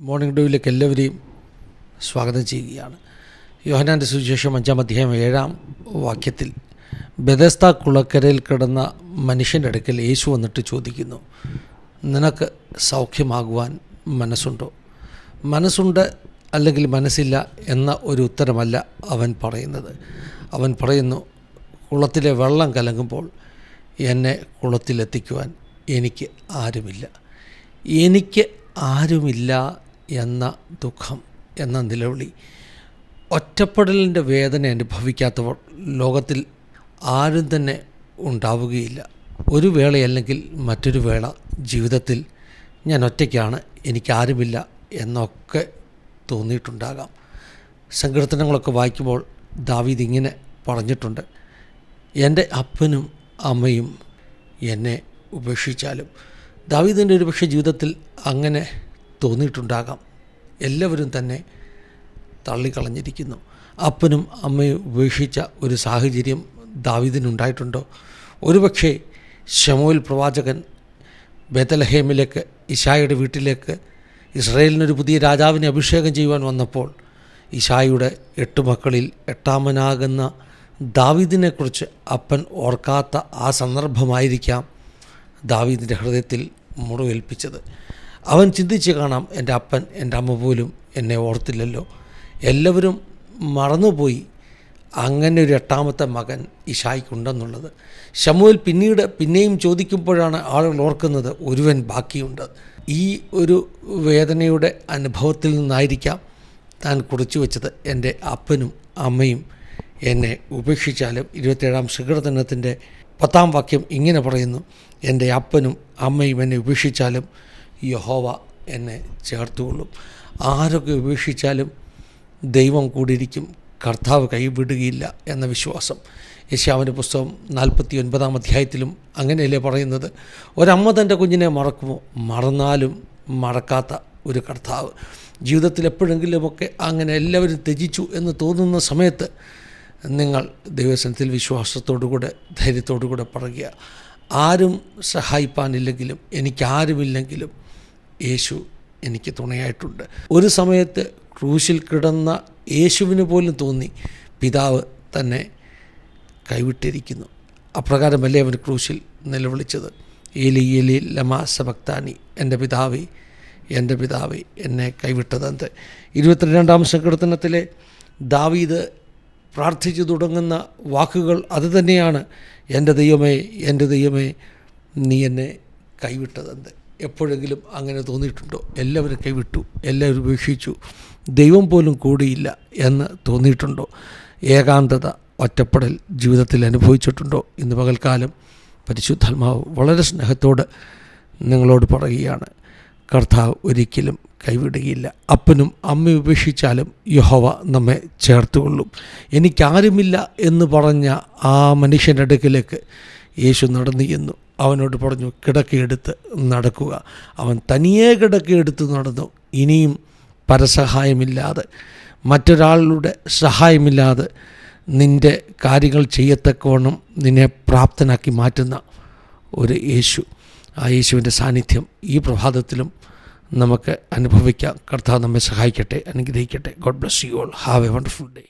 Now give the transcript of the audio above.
Morning ഡ്യൂവിലേക്ക് എല്ലാവരെയും സ്വാഗതം ചെയ്യുകയാണ്. യോഹനാന്റെ സുവിശേഷം അഞ്ചാം അധ്യായം ഏഴാം വാക്യത്തിൽ ബെദസ്ത കുളക്കരയിൽ കിടന്ന മനുഷ്യന്റെ അടുക്കൽ യേശു വന്നിട്ട് ചോദിക്കുന്നു നിനക്ക് സൗഖ്യമാകുവാൻ മനസ്സുണ്ടോ? മനസ്സുണ്ട് അല്ലെങ്കിൽ മനസ്സില്ല എന്ന ഒരു ഉത്തരമല്ല അവൻ പറയുന്നത്. അവൻ പറയുന്നു കുളത്തിലെ വെള്ളം കലങ്ങുമ്പോൾ എന്നെ കുളത്തിലെത്തിക്കുവാൻ എനിക്ക് ആരുമില്ല. എനിക്ക് ആരുമില്ല എന്ന ദുഃഖം എന്ന നിലവിളി ഒറ്റപ്പെടലിന്റെ വേദന അനുഭവിക്കാത്തവർ ലോകത്തിൽ ആരും തന്നെ ഉണ്ടാവുകയില്ല. ഒരു വേളയല്ലെങ്കിൽ മറ്റൊരു വേള ജീവിതത്തിൽ ഞാൻ ഒറ്റയ്ക്കാണ് എനിക്കാരുമില്ല എന്നൊക്കെ തോന്നിയിട്ടുണ്ടാകാം. സങ്കീർത്തനങ്ങളൊക്കെ വായിക്കുമ്പോൾ ദാവീദ് ഇങ്ങനെ പറഞ്ഞിട്ടുണ്ട് എന്റെ അപ്പനും അമ്മയും എന്നെ ഉപേക്ഷിച്ചാലും. ദാവീദിന്റെ ഒരു പക്ഷേ ജീവിതത്തിൽ അങ്ങനെ തോന്നിയിട്ടുണ്ടാകാം. എല്ലാവരും തന്നെ തള്ളിക്കളഞ്ഞിരിക്കുന്നു. അപ്പനും അമ്മയും ഉപേക്ഷിച്ച ഒരു സാഹചര്യം ദാവിദിനുണ്ടായിട്ടുണ്ടോ? ഒരുപക്ഷെ ഷമോയിൽ പ്രവാചകൻ ബേത്തലഹേമിലേക്ക് ഇഷായുടെ വീട്ടിലേക്ക് ഇസ്രയേലിനൊരു പുതിയ രാജാവിനെ അഭിഷേകം ചെയ്യുവാൻ വന്നപ്പോൾ ഇഷായുടെ എട്ട് മക്കളിൽ എട്ടാമനാകുന്ന ദാവീദിനെക്കുറിച്ച് അപ്പൻ ഓർക്കാത്ത ആ സന്ദർഭമായിരിക്കാം ദാവീദിന്റെ ഹൃദയത്തിൽ മുറിവേൽപ്പിച്ചത്. അവൻ ചിന്തിച്ച് കാണാം എന്റെ അപ്പൻ എന്റെ അമ്മ പോലും എന്നെ ഓർത്തില്ലല്ലോ. എല്ലാവരും മറന്നുപോയി. അങ്ങനെ ഒരു എട്ടാമത്തെ മകൻ ഇഷായിക്കുണ്ടെന്നുള്ളത്. ഷമുവിൽ പിന്നീട് പിന്നെയും ചോദിക്കുമ്പോഴാണ് ആളുകൾ ഓർക്കുന്നത് ഒരുവൻ ബാക്കിയുണ്ട്. ഈ ഒരു വേദനയുടെ അനുഭവത്തിൽ നിന്നായിരിക്കാം താൻ കുറിച്ചു വെച്ചത്. എന്റെ അപ്പനും അമ്മയും എന്നെ ഉപേക്ഷിച്ചാലും ഇരുപത്തേഴാം സങ്കീർത്തനത്തിന്റെ പത്താം വാക്യം ഇങ്ങനെ പറയുന്നു. എന്റെ അപ്പനും അമ്മയും എന്നെ ഉപേക്ഷിച്ചാലും യഹോവ എന്നെ ചേർത്തുകൊള്ളും. ആരൊക്കെ ഉപേക്ഷിച്ചാലും ദൈവം കൂടിയിരിക്കും. കർത്താവ് കൈവിടുകയില്ല എന്ന വിശ്വാസം. യശാവിന്റെ പുസ്തകം നാൽപ്പത്തി ഒൻപതാം അധ്യായത്തിലും അങ്ങനെയല്ലേ പറയുന്നത്? ഒരമ്മ തന്റെ കുഞ്ഞിനെ മറക്കുമോ? മറന്നാലും മറക്കാത്ത ഒരു കർത്താവ്. ജീവിതത്തിൽ എപ്പോഴെങ്കിലുമൊക്കെ അങ്ങനെ എല്ലാവരും ത്യജിച്ചു എന്ന് തോന്നുന്ന സമയത്ത് നിങ്ങൾ ദൈവസനത്തിൽ വിശ്വാസത്തോടുകൂടെ ധൈര്യത്തോടുകൂടെ പറയുക. ആരും സഹായിപ്പാനില്ലെങ്കിലും എനിക്കാരുമില്ലെങ്കിലും യേശു എനിക്ക് തുണയായിട്ടുണ്ട്. ഒരു സമയത്ത് ക്രൂശിൽ കിടന്ന യേശുവിന് പോലും തോന്നി പിതാവ് തന്നെ കൈവിട്ടിരിക്കുന്നു. അപ്രകാരമല്ലേ അവൻ ക്രൂശിൽ നിലവിളിച്ചത്? ഏലി ഏലി ലമാ സബക്താനി എന്റെ പിതാവേ എന്റെ പിതാവേ എന്നെ കൈവിട്ടതെന്ത്? ഇരുപത്തിരണ്ടാം സങ്കീർത്തനത്തിലെ ദാവീദ് പ്രാർത്ഥിച്ചു തുടങ്ങുന്ന വാക്കുകൾ അതുതന്നെയാണ് എന്റെ ദൈവമേ എന്റെ ദൈവമേ നീ എന്നെ കൈവിട്ടതെന്ത്? എപ്പോഴെങ്കിലും അങ്ങനെ തോന്നിയിട്ടുണ്ടോ? എല്ലാവരും കൈവിട്ടു എല്ലാവരും ഉപേക്ഷിച്ചു. ദൈവം പോലും കൂടിയില്ല എന്ന് തോന്നിയിട്ടുണ്ടോ? ഏകാന്തത ഒറ്റപ്പെടൽ ജീവിതത്തിൽ അനുഭവിച്ചിട്ടുണ്ടോ? ഇന്ന് പകൽക്കാലം പരിശുദ്ധാത്മാവ് വളരെ സ്നേഹത്തോട് നിങ്ങളോട് പറയുകയാണ് കർത്താവ് ഒരിക്കലും കൈവിടുകയില്ല. അപ്പനും അമ്മയും ഉപേക്ഷിച്ചാലും യഹോവ നമ്മെ ചേർത്തുകൊള്ളും. എനിക്കാരുമില്ല എന്ന് പറഞ്ഞ ആ മനുഷ്യന്റെ അടുക്കിലേക്ക് യേശു നടന്നു ചെന്നു. അവനോട് പറഞ്ഞു കിടക്കയെടുത്ത് നടക്കുക. അവൻ തനിയെ കിടക്കയെടുത്ത് നടന്നു. ഇനിയും പരസഹായമില്ലാതെ മറ്റൊരാളുടെ സഹായമില്ലാതെ നിന്റെ കാര്യങ്ങൾ ചെയ്യത്തക്കവണ്ണം നിന്നെ പ്രാപ്തനാക്കി മാറ്റുന്ന ഒരു യേശു. ആ യേശുവിന്റെ സാന്നിധ്യം ഈ പ്രഭാതത്തിലും നമുക്ക് അനുഭവിക്കാം. കർത്താവ് നമ്മെ സഹായിക്കട്ടെ അനുഗ്രഹിക്കട്ടെ. God bless you all have a wonderful day